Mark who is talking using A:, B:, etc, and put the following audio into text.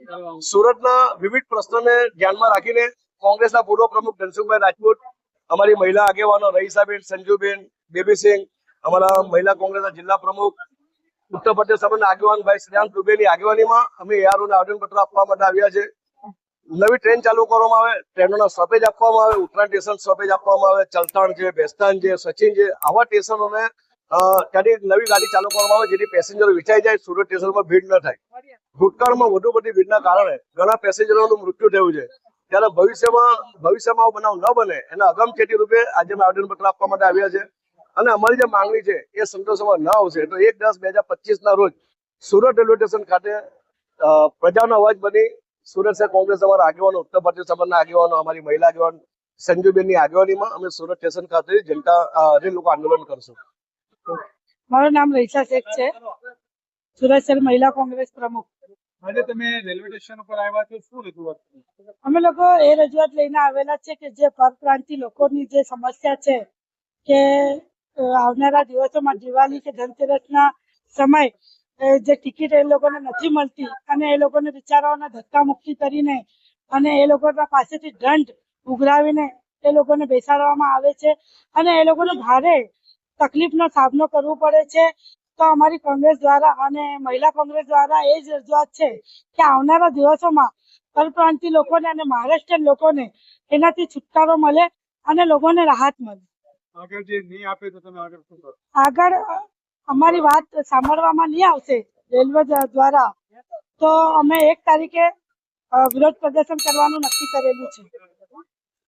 A: સુરતના વિવિધ પ્રશ્નોને ધ્યાનમાં રાખીને કોંગ્રેસના પૂર્વ પ્રમુખ ધનસુખભાઈ રાજપૂત, અમારી મહિલા આગેવાનો રહીસાબેન, સંજુબેન, બેબીસિંહ, અમારા મહિલા કોંગ્રેસના જિલ્લા પ્રમુખ, ઉત્તર પ્રદેશ સમાજના આગેવાન ભાઈ શ્રીયાંત દુબેની આગેવાનીમાં અમે એઆરઓને આવેદનપત્ર આપવા માટે આવ્યા છે. નવી ટ્રેન ચાલુ કરવામાં આવે, ટ્રેનોના સ્ટોપેજ આપવામાં આવે, ઉત્તરાયણ સ્ટેશન સ્ટોપેજ આપવામાં આવે, ચલતાણ છે બેસ્તાન છે, સચિન છે, આવા સ્ટેશનોને ત્યાંથી નવી ગાડી ચાલુ કરવામાં આવે, જેથી પેસેન્જરો વિચારી જાય, સુરત સ્ટેશન પર ભીડ ન થાય. ભૂતકાળમાં વધુ બધી ભીડના કારણે ઘણા પેસેન્જરોનું મૃત્યુ થયું છે. ત્યારે ભવિષ્યમાં ભવિષ્યમાં આવો બનાવ ન બને, એના અગમચેતી રૂપે આજે અમે આવેદનપત્ર આપવા માટે આવ્યા છે. અને અમારી જે માંગણી છે, એ સંતોષવામાં ન આવશે. તો એક દસ બે ના રોજ સુરત રેલવે સ્ટેશન ખાતે પ્રજાનો અવાજ બની સુરત શહેર કોંગ્રેસ અમારા આગેવાનો, ઉત્તર ભારતીય સમાજના આગેવાનો, અમારી મહિલા આગેવાન સંજુબેનની આગેવાનીમાં અમે સુરત સ્ટેશન ખાતે જનતા લોકો આંદોલન કરશું.
B: મારું નામ રહીસા શેખ છે. સુરત શહેર મહિલા કોંગ્રેસ પ્રમુખ.
C: આજે તમે રેલવે સ્ટેશન ઉપર આવ્યા છો શું રજૂઆત
B: અમે લોકો એ રજૂઆત લઈને આવેલા છે કે જે પરપ્રાંતિ લોકોની જે સમસ્યા છે કે આવનારા દિવસોમાં દિવાળી કે ધનતેરસના સમય જે ટિકિટ એ લોકોને નથી મળતી અને એ લોકોને બિચારાઓને ધક્કા મુક્કી કરીને અને એ લોકો પાસેથી દંડ ઉઘરાવીને એ લોકોને બેસાડવામાં આવે છે. અને એ લોકોને ભારે તકલીફનો સામનો કરવો પડે છે. તો અમારી કોંગ્રેસ દ્વારા અને મહિલા કોંગ્રેસ દ્વારા એ જ રજૂઆત છે કે આવનારા દિવસોમાં પરપ્રાંતિ લોકોને અને મહારાષ્ટ્રીયન લોકોને એનાથી છુટકારો મળે અને લોકોને રાહત મળે.
C: આગળ જે નહીં આપે તો તમે આગળ શું કરો?
B: આગળ અમારી વાત સાંભળવામાં નહીં આવશે રેલવે દ્વારા. તો અમે એક તારીખે વિરોધ પ્રદર્શન કરવાનું નક્કી કરેલું છે.